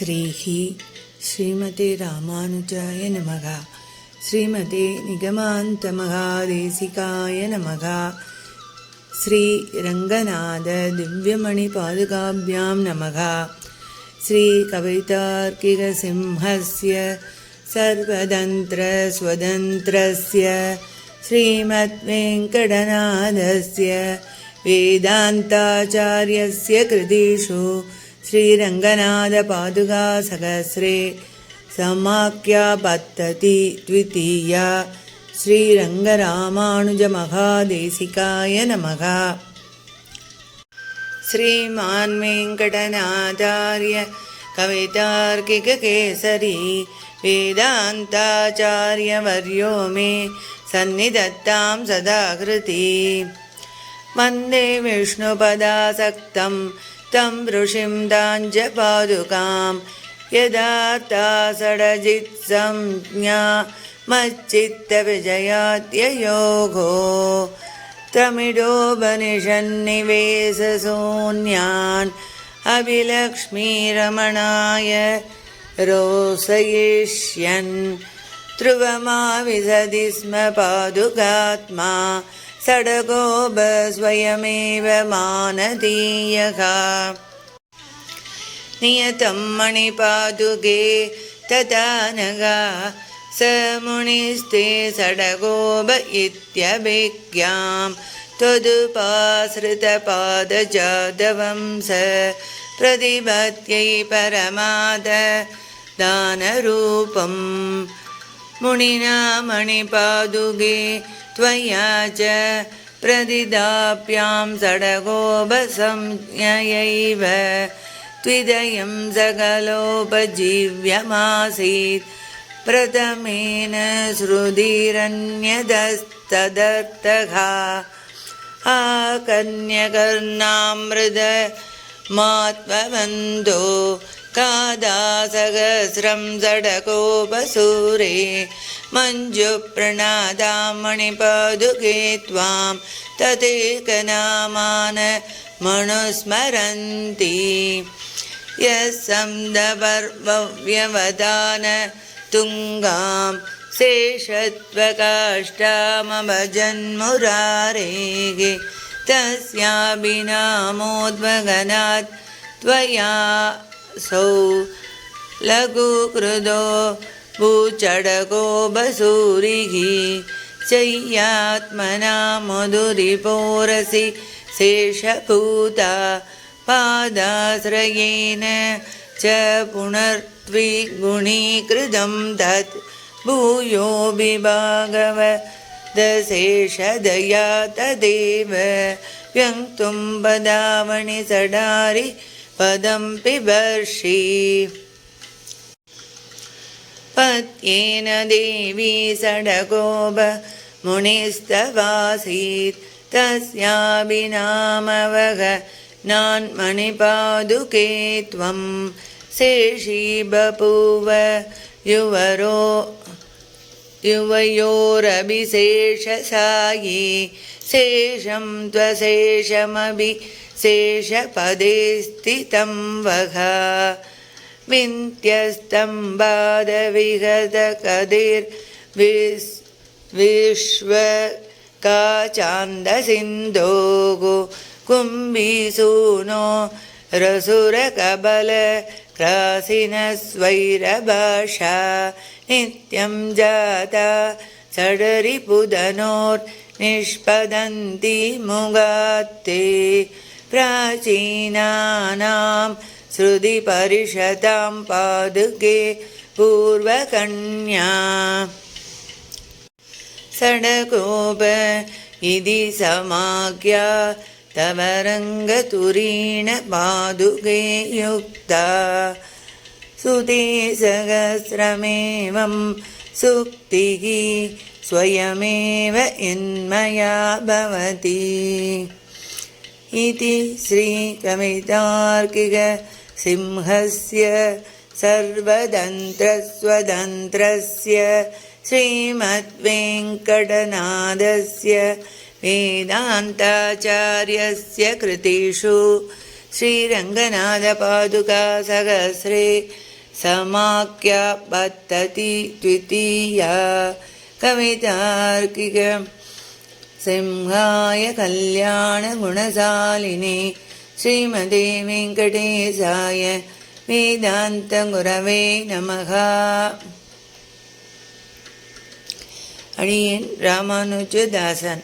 श्रीः श्रीमते रामानुजाय नमः श्रीमते निगमान्तमहादेशिकाय नमः श्रीरङ्गनाथदिव्यमणिपादुकाभ्यां नमः श्रीकवितार्किकसिंहस्य सर्वतन्त्रस्वतन्त्रस्य श्रीमद्वेङ्कटनाथस्य वेदान्ताचार्यस्य कृतिषु श्रीरङ्गनाथपादुकासहस्रे समाख्यापद्धति द्वितीया श्रीरङ्गरामानुजमहादेशिकाय नमः। श्रीमान् वेङ्कटनाचार्य कवितार्किककेसरी वेदान्ताचार्यवर्यो मे सन्निधत्तां सदाकृति। वन्दे विष्णुपदासक्तं तं ऋषिं दाञ्जपादुकां यदार्ता षडजित्संज्ञा मच्चित्तविजयात्ययोगो तमिडोपनिषन्निवेशशून्यान् अभिलक्ष्मीरमणाय रोसयिष्यन् ध्रुवमाविशति स्म पादुकात्मा सडगोप स्वयमेव मानदीयः नियतं मणिपादुके तथा नगा स मुनिस्ते सडगोप इत्यभिज्ञां त्वदुपाश्रितपादजातवं स प्रतिपत्यै परमाद दानरूपं मुनिना मणिपादुगे त्वया च प्रतिदाप्यां सडगोपसंज्ञयैव त्विदयं सकलोपजीव्यमासीत् प्रथमेन श्रुतिरन्यदस्तदर्थः। आकन्यकर्णामृद मात्मबन्धो कादासहस्रं जडकोपसूरे मञ्जुप्रणादां मणिपादुके त्वां तदेकनामान मनुस्मरन्ति। यः सन्दपर्वव्यवदान तुङ्गां शेषत्वकाष्ठामभजन्मुरारेः तस्याभिनामोद्वगनात् सौ। लघुकृदो भूचडको बसूरिः चय्यात्मना मधुरिपोरसि शेषभूता पादाश्रयेण च पुनर्द्विगुणीकृतं तत्। भूयो विभागवदशेषदया तदेव। व्यङ्क्तुं पदावणि सडारि पदं पिबर्षि। पत्येन देवी सडगोप मुनिस्तवासीत्। तस्याभिनामवग नान्मणिपादुके त्वं शेषी बभूव युवरो युवयोरभिशेषसायी शेषं त्वशेषमभि शेषपदे स्थितं वः विन्त्यस्तम्बादविगतकदिर्विस् विश्वकाचान्दसिन्धोः कुम्भीसूनो रसुरकबलक्रासिनस्वैरभाषा नित्यं जाता षडरिपुदनोर्निष्पदन्ति मुगात्ते प्राचीनानां श्रुतिपरिषतां पादुके पूर्वकन्या। सडकोप इति समाख्या तव रङ्गतुरीण पादुके युक्ता सुते सहस्रमेवं सुक्तिः स्वयमेव यन्मया भवति। इति श्रीकवितार्किकसिंहस्य सर्वतन्त्रस्वतन्त्रस्य श्रीमद्वेङ्कटनाथस्य वेदान्ताचार्यस्य कृतिषु श्रीरङ्गनाथपादुका सहस्रे समाख्या पद्धति द्वितीया कवितार्किक सिंहाय कल्याणगुणशालिने श्रीमते वेङ्कटेशाय ವೇದಾಂತಗುರವೇ ನಮಃ ಅಳಿಯನ್ ರಾಮಾನುಜದಾಸನ್